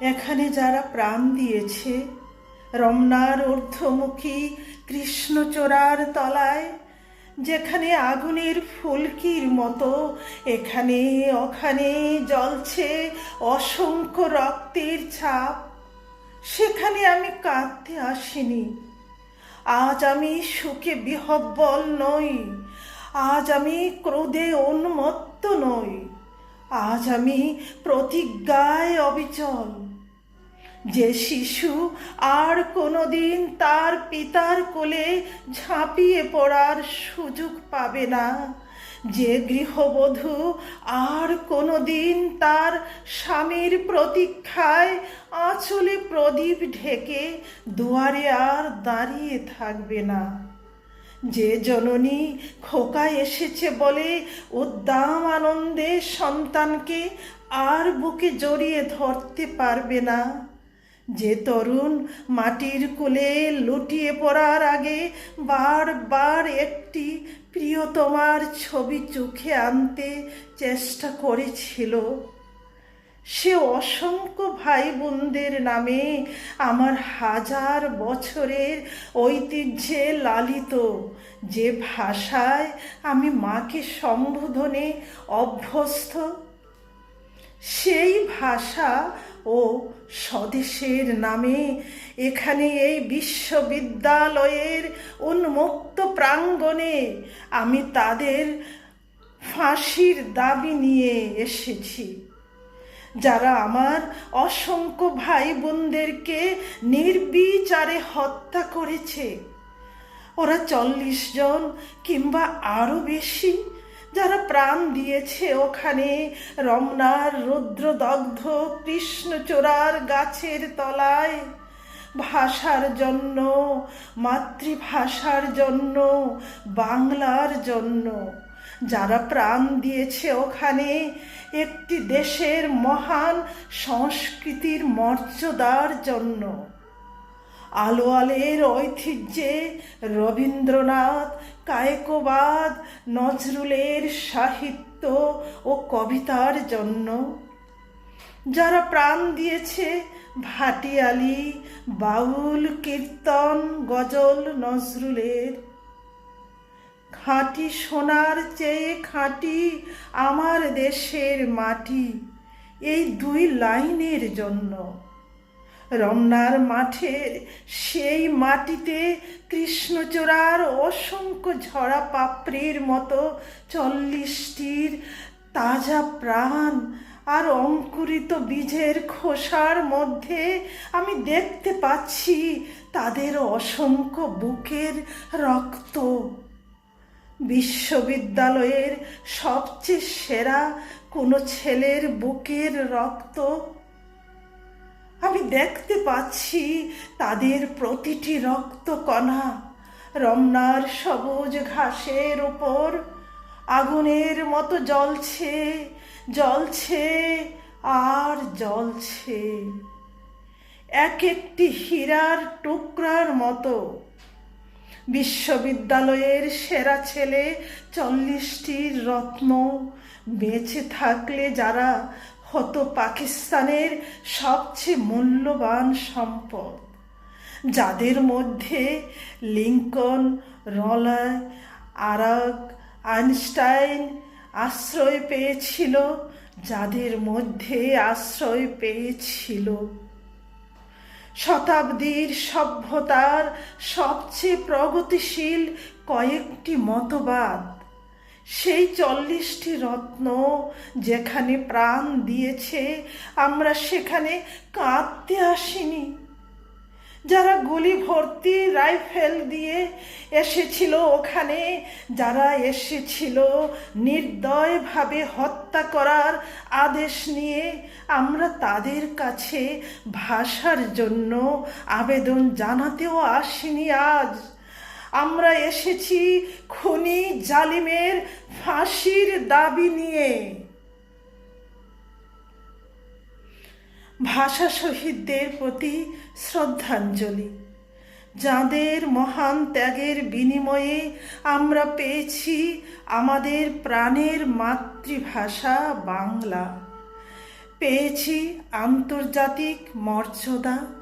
এখানে যারা প্রাণ দিয়েছে, রমনার ঊর্ধ্বমুখী কৃষ্ণচূড়ার তলায়, যেখানে আগুনের ফুলকির মতো, এখানে ওখানে জ্বলছে অসংখ্য রক্তের ছাপ। সেখানে আমি কাঁদতে আসিনি। আজ আমি সুখে বিহব্বল নই। আজ আমি ক্রোধে উন্মত্ত নই। আজ আমি প্রতিজ্ঞায় অবিচল। যে শিশু আর কোনোদিন তার পিতার কোলে ঝাঁপিয়ে পড়ার সুযোগ পাবে না। যে গৃহবধূ আর কোনোদিন তার স্বামীর প্রতীক্ষায় আঁচলে প্রদীপ ঢেকে দুয়ারে আর দাঁড়িয়ে থাকবে না। যে জননী খোকা এসেছে বলে উদ্দাম আনন্দে সন্তানকে আর বুকে জড়িয়ে ধরতে পারবে না। যে তরুণ মাটির কোলে লুটিয়ে পড়ার আগে বারবার একটি প্রিয়তমার ছবি চোখে আনতে চেষ্টা করেছিল। সে অসংখ্য ভাই বোনদের নামে আমার হাজার বছরের ঐতিহ্যে লালিত। যে ভাষায় আমি মাকে সম্বোধনে অভ্যস্ত সেই ভাষা ও স্বদেশের নামে এখানে এই বিশ্ববিদ্যালয়ের উন্মুক্ত প্রাঙ্গণে আমি তাদের ফাঁসির দাবি নিয়ে এসেছি। যারা আমার অসংখ্য ভাই বোনদেরকে নির্বিচারে হত্যা করেছে। ওরা চল্লিশ জন কিংবা আরও বেশি যারা প্রাণ দিয়েছে ওখানে, রমনার রুদ্রদগ্ধ কৃষ্ণচূড়ার গাছের তলায়। ভাষার জন্য, মাতৃভাষার জন্য, বাংলার জন্য যারা প্রাণ দিয়েছে ওখানে, একটি দেশের মহান সংস্কৃতির মর্যাদার জন্য। আলোয়ালের ঐতিহ্যে রবীন্দ্রনাথ, কায়কবাদ, নজরুলের সাহিত্য ও কবিতার জন্য। যারা প্রাণ দিয়েছে, ভাটিয়ালি, বাউল, কীর্তন, গজল, নজরুলের। খাঁটি সোনার চেয়ে খাঁটি আমার দেশের মাটি, এই দুই লাইনের জন্য। রমনার মাঠের সেই মাটিতে কৃষ্ণচূড়ার অসংখ্য ঝরা পাপড়ির মতো চল্লিশটির তাজা প্রাণ আর অঙ্কুরিত বীজের খোসার মধ্যে আমি দেখতে পাচ্ছি তাদের অসংখ্য বুকের রক্ত। বিশ্ববিদ্যালয়ের সবচেয়ে সেরা কোনো ছেলের বুকের রক্ত আমি দেখতে পাচ্ছি তাদের প্রতিটি রক্ত কণা রমনার সবুজ ঘাসের ওপর আগুনের মতো জ্বলছে জ্বলছে আর জ্বলছে। এক একটি হীরার টুকরার মতো। বিশ্ববিদ্যালয়ের সেরা ছেলে চল্লিশটির রত্ন বেঁচে থাকলে যারা হতো পাকিস্তানের সবচেয়ে মূল্যবান সম্পদ, যাদের মধ্যে লিঙ্কন রলায় আরাক, আইনস্টাইন আশ্রয় পেয়েছিল, যাদের মধ্যে আশ্রয় পেয়েছিল। শতাব্দীর সভ্যতার সবচেয়ে প্রগতিশীল কয়েকটি মতবাদ সেই চল্লিশটি রত্ন যেখানে প্রাণ দিয়েছে, আমরা সেখানে কাঁদতে আসিনি। যারা গুলি ভর্তি রাইফেল দিয়ে এসেছিল ওখানে, যারা এসেছিল নির্দয়ভাবে হত্যা করার আদেশ নিয়ে, আমরা তাদের কাছে ভাষার জন্য আবেদন জানাতেও আসিনি আজ। আমরা এসেছি খনি জালিমের ফাঁসির দাবি নিয়ে। ভাষা শহীদদের প্রতি শ্রদ্ধাঞ্জলি। যাদের মহান ত্যাগের বিনিময়ে আমরা পেয়েছি আমাদের প্রাণের মাতৃভাষা বাংলা। পেয়েছি আন্তর্জাতিক মর্যাদা